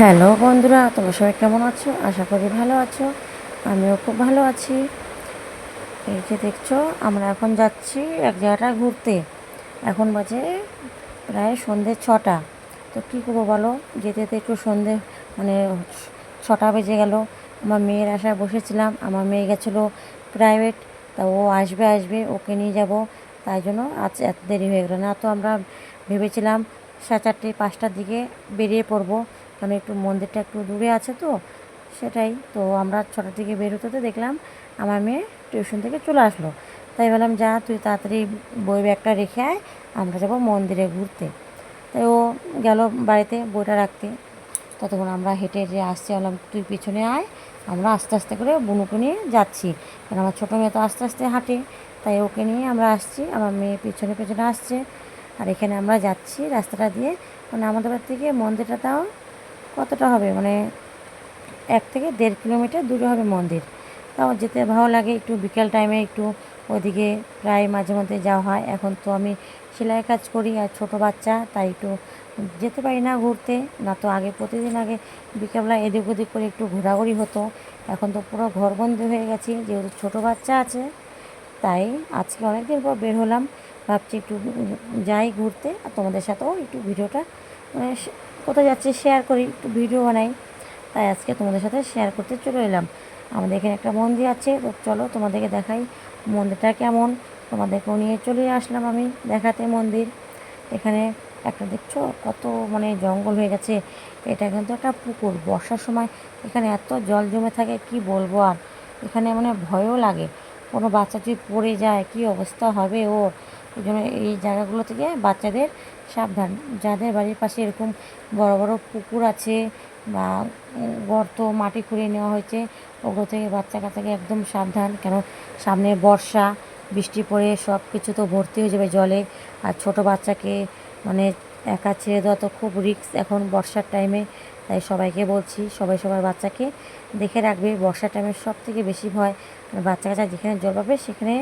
Hello বন্ধুরা, তোমরা সবাই কেমন আছো? আশা করি ভালো আছো। আমিও খুব ভালো আছি। এই যে দেখছ, আমরা এখন যাচ্ছি এক জায়গাটা ঘুরতে। এখন বাজে প্রায় সন্ধে ছটা। তো কী করব বলো? যেতে যেতে একটু সন্ধে মানে ছটা বেজে গেল। আমার মেয়ের আশায় বসেছিলাম, আমার মেয়ে গেছিল প্রাইভেট তা ও আসবে আসবে, ওকে নিয়ে যাব। তাই জন্য আজ এত দেরি হয়ে গেলো। না তো আমরা ভেবেছিলাম সাড়ে চারটে, পাঁচটার দিকে বেরিয়ে পড়ব। কারণ একটু মন্দিরটা একটু দূরে আছে তো, সেটাই। তো আমরা ছটার দিকে বের হতে দেখলাম আমার মেয়ে টিউশন থেকে চলে আসলো। তাই বললাম, যা, তুই তাড়াতাড়ি বই ব্যাগটা রেখে আয়, আমরা যাব মন্দিরে ঘুরতে। তাই ও গেল বাড়িতে বইটা রাখতে। ততক্ষণ আমরা হেঁটে যে আসছি, বললাম, তুই পিছনে আয়, আমরা আস্তে আস্তে করে বুনুকে নিয়ে যাচ্ছি। কারণ আমার ছোটো মেয়ে তো আস্তে আস্তে হাঁটে, তাই ওকে নিয়ে আমরা আসছি। আমার মেয়ে পিছনে পেছনে আসছে। আর এখানে আমরা যাচ্ছি রাস্তাটা দিয়ে। মানে আমাদের বাড়ি থেকে মন্দিরটা তাও কতটা হবে? মানে এক থেকে দেড় কিলোমিটার দূরে হবে মন্দির। তাও যেতে ভালো লাগে, একটু বিকেল টাইমে একটু ওদিকে প্রায় মাঝে মধ্যে যাওয়া হয়। এখন তো আমি সেলাই কাজ করি আর ছোটো বাচ্চা, তাই একটু যেতে পারি না ঘুরতে। না তো আগে প্রতিদিন আগে বিকেলবেলা এদিক ওদিক করে একটু ঘোরাঘুরি হতো। এখন তো পুরো ঘরবন্দি হয়ে গেছি, যেহেতু ছোটো বাচ্চা আছে, তাই আজকে অনেকদিন পর বের হলাম। ভাবছি একটু যাই ঘুরতে, আর তোমাদের সাথেও একটু ভিডিওটা মানে কোথায় যাচ্ছি শেয়ার করি, একটু ভিডিও বানাই। তাই আজকে তোমাদের সাথে শেয়ার করতে চলে এলাম। আমাদের এখানে একটা মন্দির আছে, তো চলো তোমাদেরকে দেখাই মন্দিরটা কেমন। তোমাদেরকেও নিয়ে চলে আসলাম আমি দেখাতে মন্দির। এখানে একটা দেখছ কত মানে জঙ্গল হয়ে গেছে। এটা কিন্তু একটা পুকুর, বর্ষার সময় এখানে এত জল জমে থাকে, কি বলব আর। এখানে মানে ভয়ও লাগে। কোনো বাচ্চা যদি পড়ে যায়, কি অবস্থা হবে ওর? এই জন্য এই জায়গাগুলো থেকে বাচ্চাদের সাবধান। যাদের বাড়ির পাশে এরকম বড় বড় পুকুর আছে বা গর্ত, মাটি খুঁড়িয়ে নেওয়া হয়েছে, ওগুলো থেকে বাচ্চা কাচ্চাকে একদম সাবধান। কেন সামনে বর্ষা, বৃষ্টি পড়ে সব কিছু তো ভর্তি হয়ে যাবে জলে। আর ছোট বাচ্চাকে মানে একা ছেড়ে দেওয়া তো খুব রিস্ক এখন বর্ষার টাইমে। তাই সবাইকে বলছি, সবাই সবার বাচ্চাকে দেখে রাখবে। বর্ষার টাইমে সব থেকে বেশি ভয় বাচ্চা কাচ্চা যেখানে জল পাবে সেখানে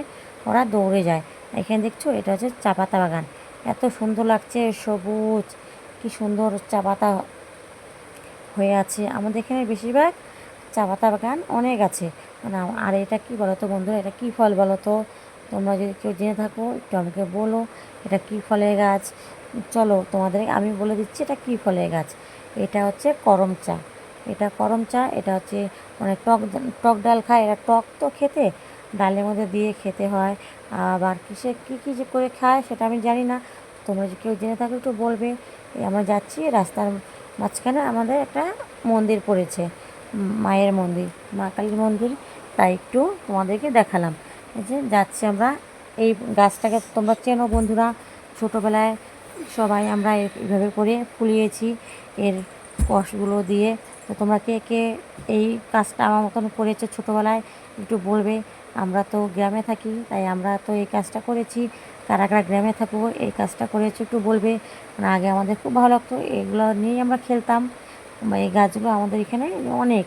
ওরা দৌড়ে যায়। এখানে দেখছ, এটা হচ্ছে চা পাতা বাগান। এত সুন্দর লাগছে, সবুজ। কি সুন্দর চা পাতা হয়ে আছে। আমাদের এখানে বেশিরভাগ চা পাতা বাগান অনেক আছে। মানে আর এটা কি বলো তো বন্ধুরা, এটা কী ফল বলো তো তোমরা যদি কেউ জেনে থাকো, একটু আমাকে বলো, এটা কী ফলের গাছ? চলো, তোমাদের আমি বলে দিচ্ছি, এটা কী ফলের গাছ? এটা হচ্ছে করম চা। এটা করম চা, এটা হচ্ছে মানে টক টক ডাল খায় এটা টক তো খেতে ডালের মধ্যে দিয়ে খেতে হয়। আবার কিসে, কী কী যে করে খায় সেটা আমি জানি না। তোমরা যদি কেউ জেনে থাকো একটু বলবে। আমরা যাচ্ছি রাস্তার মাঝখানে আমাদের একটা মন্দির পড়েছে। মায়ের মন্দির, মা কালীর মন্দির। তাই একটু তোমাদেরকে দেখালাম। যে যাচ্ছি আমরা, এই গাছটাকে তোমরা চেনো বন্ধুরা। ছোটোবেলায় সবাই আমরা এইভাবে করে ফুলিয়েছি এর কষগুলো দিয়ে। তো তোমরা কে কে এই কাজটা আমার মতন করেছে ছোটোবেলায় একটু বলবে। আমরা তো গ্রামে থাকি, তাই আমরা তো এই কাজটা করেছি। কারা কারা গ্রামে থাকব, এই কাজটা করেছি একটু বলবে। মানে আগে আমাদের খুব ভালো লাগতো, এগুলো নিয়েই আমরা খেলতাম। এই গাছগুলো আমাদের এখানে অনেক,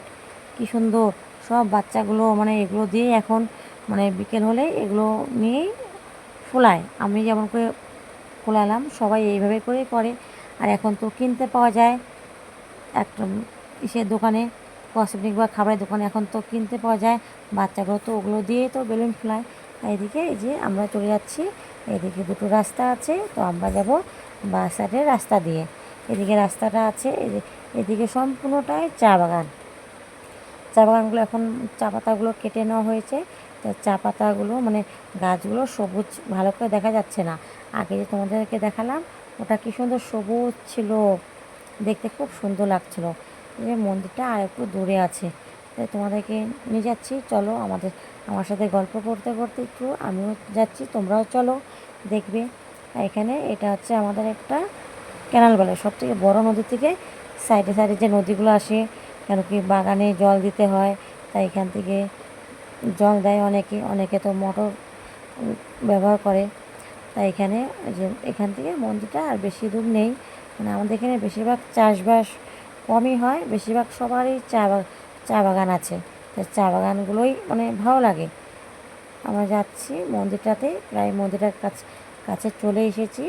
কি সুন্দর। সব বাচ্চাগুলো মানে এগুলো দিয়েই এখন মানে বিকেল হলে এগুলো নিয়েই ফোলায়। আমি যেমন করে ফোলালাম, সবাই এইভাবে করেই করে আর এখন তো কিনতে পাওয়া যায় একটা ইসের দোকানে। কসমেটিক বা খাবারের দোকানে। এখন তো কিনতে পাওয়া যায়, বাচ্চাগুলো তো ওগুলো দিয়েই তো বেলুন ফোলায়। এদিকে এই যে আমরা চলে যাচ্ছি, এদিকে দুটো রাস্তা আছে, তো আমরা যাব বাস সাইডের রাস্তা দিয়ে। এদিকে রাস্তাটা আছে এদিকে সম্পূর্ণটাই চা বাগান। চা বাগানগুলো এখন চা পাতাগুলো কেটে নেওয়া হয়েছে, তো চা পাতাগুলো মানে গাছগুলো সবুজ, ভালো করে দেখা যাচ্ছে না। আগে যে তোমাদেরকে দেখালাম, ওটা কী সুন্দর সবুজ ছিল, দেখতে খুব সুন্দর লাগছিল। যে মন্দিরটা আর একটু দূরে আছে। তাই তোমাদেরকে নিয়ে যাচ্ছি। চলো আমাদের, আমার সাথে গল্প করতে করতে একটু আমিও যাচ্ছি, তোমরাও চলো, দেখবে। এখানে এটা হচ্ছে আমাদের একটা ক্যানাল বলে সব থেকে বড়ো নদী থেকে সাইডে সাইডে যে নদীগুলো আসে, কেন কি বাগানে জল দিতে হয়, তাই এখান থেকে জল দেয় অনেকে অনেকে তো মোটর ব্যবহার করে। তাই এখানে যে এখান থেকে মন্দিরটা আর বেশি দূর নেই। মানে আমাদের এখানে বেশিরভাগ চাষবাস কমই হয়, বেশিরভাগ সবারই চা চা বাগান আছে। চা বাগানগুলোই মানে ভালো লাগে। আমরা যাচ্ছি মন্দিরটাতে, প্রায় মন্দিরটার কাছে কাছে চলে এসেছি।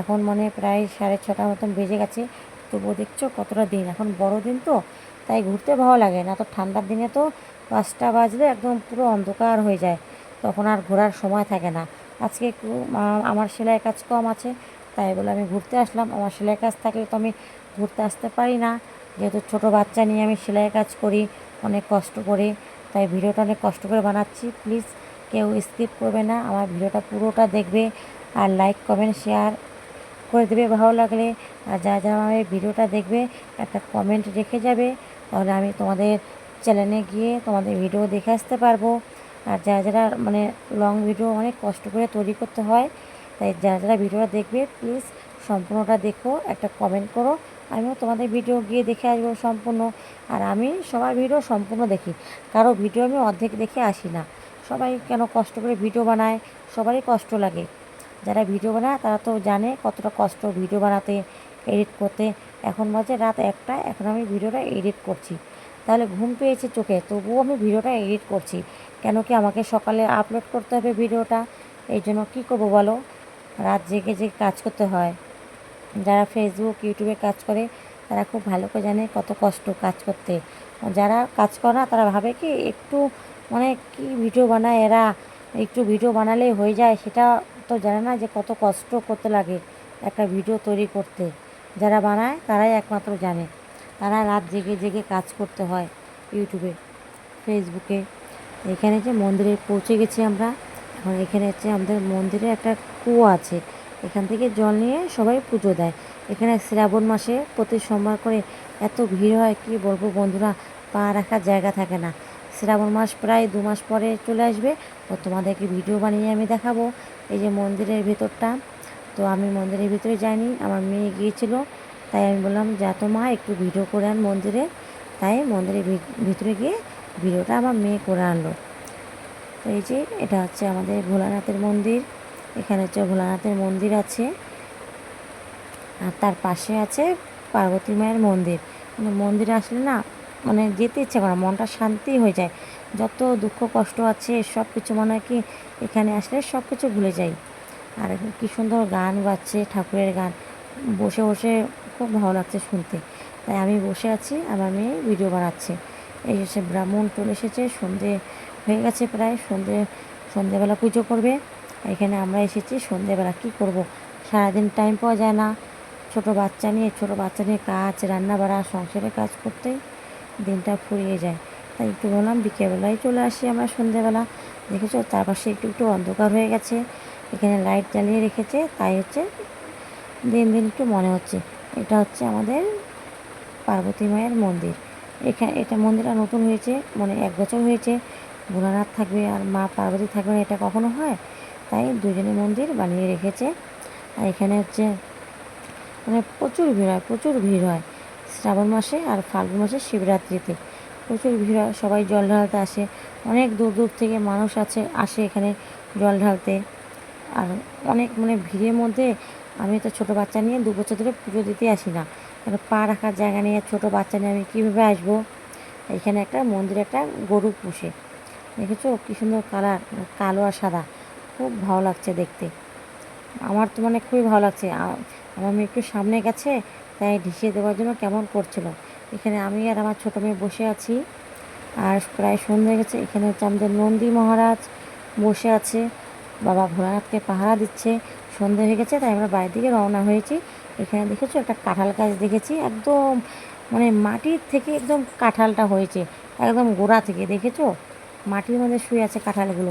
এখন মানে প্রায় সাড়ে ছটার মতন বেজে গেছে। তবুও দেখছ কতটা দিন, এখন বড় দিন তো, তাই ঘুরতে ভালো লাগে। না তো ঠান্ডার দিনে তো পাঁচটা বাজলে একদম পুরো অন্ধকার হয়ে যায়। তখন আর ঘোরার সময় থাকে না। আজকে একটু আমার সেলাই কাজ কম আছে। তাই বলে আমি ঘুরতে আসলাম। আমার সেলাই কাজ থাকলে তো আমি ঘুরতে আসতে পারি না। যেহেতু ছোটো বাচ্চা নিয়ে আমি সেলাই কাজ করি, অনেক কষ্ট করে। তাই ভিডিওটা অনেক কষ্ট করে বানাচ্ছি। প্লিজ কেউ স্কিপ করবে না। আমার ভিডিওটা পুরোটা দেখবে আর লাইক, কমেন্ট, শেয়ার করে দেবে ভালো লাগলে। আর যারা যারা আমার ভিডিওটা দেখবে, একটা কমেন্ট রেখে যাবে, তাহলে আমি তোমাদের চ্যানেলে গিয়ে তোমাদের ভিডিও দেখে আসতে পারব। আর যারা যারা মানে লং ভিডিও অনেক কষ্ট করে তৈরি করতে হয় তাই যারা যারা ভিডিওটা দেখবে প্লিজ সম্পূর্ণটা দেখো, একটা কমেন্ট করো। আমিও তোমাদের ভিডিও গিয়ে দেখে আসব সম্পূর্ণ। আর আমি সবার ভিডিও সম্পূর্ণ দেখি। কারও ভিডিও আমি অর্ধেক দেখে আসি না। সবাই কেন কষ্ট করে ভিডিও বানায়? সবারই কষ্ট লাগে। যারা ভিডিও বানায়, তারা তো জানে কতটা কষ্ট ভিডিও বানাতে এডিট করতে। এখন বাজে রাত একটা, এখন আমি ভিডিওটা এডিট করছি। তাহলে ঘুম পেয়েছে চোখে, তবুও আমি ভিডিওটা এডিট করছি। কেন কি আমাকে সকালে আপলোড করতে হবে ভিডিওটা এই জন্য কী করব বলো? রাত জেগে জেগে কাজ করতে হয়। যারা ফেসবুক ইউটিউবে কাজ করে, তারা খুব ভালো করে জানে কত কষ্ট কাজ করতে। যারা কাজ করে না, তারা ভাবে কি একটু মানে কি ভিডিও বানায় এরা, একটু ভিডিও বানালেই হয়ে যায়, সেটা তো জানে না যে কত কষ্ট করতে লাগে একটা ভিডিও তৈরি করতে। যারা বানায়, তারাই একমাত্র জানে। তারা রাত জেগে জেগে কাজ করতে হয় ইউটিউবে ফেসবুকে এখানে যে মন্দিরে পৌঁছে গেছি আমরা। এখন এখানে হচ্ছে আমাদের মন্দিরে একটা কুয়ো আছে। এখান থেকে জল নিয়ে সবাই পুজো দেয়। এখানে শ্রাবণ মাসে প্রতি সোমবার করে এত ভিড় হয়, কি বলব বন্ধুরা? পা রাখার জায়গা থাকে না। শ্রাবণ মাস প্রায় দু মাস পরে চলে আসবে। তো তোমাদেরকে ভিডিও বানিয়ে আমি দেখাবো এই যে মন্দিরের ভেতরটা। তো আমি মন্দিরের ভিতরে যাইনি, আমার মেয়ে গিয়েছিল। তাই আমি বললাম, যা তো মা, একটু ভিডিও করে আন মন্দিরে। তাই মন্দিরের ভিতরে গিয়ে ভিডিওটা আমার মেয়ে করে আনলো। তো এই যে, এটা হচ্ছে আমাদের ভোলানাথের মন্দির। এখানে হচ্ছে ভোলানাথের মন্দির আছে। আর তার পাশে আছে পার্বতী মায়ের মন্দির। মানে মন্দিরে আসলে না মানে যেতে ইচ্ছে করে মনটা শান্তি হয়ে যায়। যত দুঃখ কষ্ট আছে সব কিছু মনে হয় কি, এখানে আসলে সব কিছু ভুলে যাই। আর কি সুন্দর গান বাজছে, ঠাকুরের গান। বসে বসে খুব ভালো লাগছে শুনতে। তাই আমি বসে আছি, আমার মেয়ে ভিডিও বানাচ্ছে। এই এসে ব্রাহ্মণ চলে এসেছে, সন্ধে হয়ে গেছে প্রায়, সন্ধে, সন্ধেবেলা পুজো করবে। এখানে আমরা এসেছি সন্ধেবেলা, কী করব? সারাদিন টাইম পাওয়া যায় না। ছোট বাচ্চা নিয়ে, ছোট বাচ্চা নিয়ে কাজ, রান্না বাড়া সংসারের কাজ করতেই দিনটা ফুরিয়ে যায়। তাই একটু বললাম, বিকেলবেলায় চলে আসি আমরা সন্ধেবেলা। দেখেছ? তার পাশে একটু একটু অন্ধকার হয়ে গেছে। এখানে লাইট জ্বালিয়ে রেখেছে, তাই হচ্ছে দিন দিন একটু মনে হচ্ছে। এটা হচ্ছে আমাদের পার্বতী মায়ের মন্দির। এখানে এটা মন্দিরটা নতুন হয়েছে মানে এক বছর হয়েছে। ভোলানাথ থাকবে আর মা পার্বতী থাকবে না, এটা কখনো হয়? তাই দুজনে মন্দির বানিয়ে রেখেছে। আর এখানে হচ্ছে মানে প্রচুর ভিড় হয়, প্রচুর ভিড় হয় শ্রাবণ মাসে আর ফাল্গুন মাসে শিবরাত্রিতে। প্রচুর ভিড় হয়, সবাই জল ঢালতে আসে। অনেক দূর দূর থেকে মানুষ আছে, আসে এখানে জল ঢালতে। আর অনেক মানে ভিড়ের মধ্যে আমি তো ছোটো বাচ্চা নিয়ে দু বছর ধরে পুজো দিতে আসি না। কারণ পা রাখার জায়গা নিয়ে ছোটো বাচ্চা নিয়ে আমি কীভাবে আসব? এখানে একটা মন্দিরে একটা গরু পুষে। দেখেছ? কী সুন্দর কালার কালো আর সাদা। খুব ভালো লাগছে দেখতে। আমার তো মানে খুবই ভালো লাগছে। আমার মেয়ে একটু সামনে গেছে, তাই ঢিসিয়ে দেওয়ার জন্য কেমন করছিল। এখানে আমি আর আমার ছোটো মেয়ে বসে আছি। আর প্রায় সন্ধ্যে গেছে এখানে হচ্ছে আমাদের নন্দী মহারাজ বসে আছে। বাবা ভোলানাথকে পাহারা দিচ্ছে। সন্ধে হয়ে গেছে, তাই আমরা বাইরের দিকে রওনা হয়েছি। এখানে দেখেছ? একটা কাঁঠাল গাছ দেখেছি। একদম মানে মাটির থেকে একদম কাঁঠালটা হয়েছে। একদম গোড়া থেকে, দেখেছ? মাটির মধ্যে শুয়ে আছে কাঁঠালগুলো।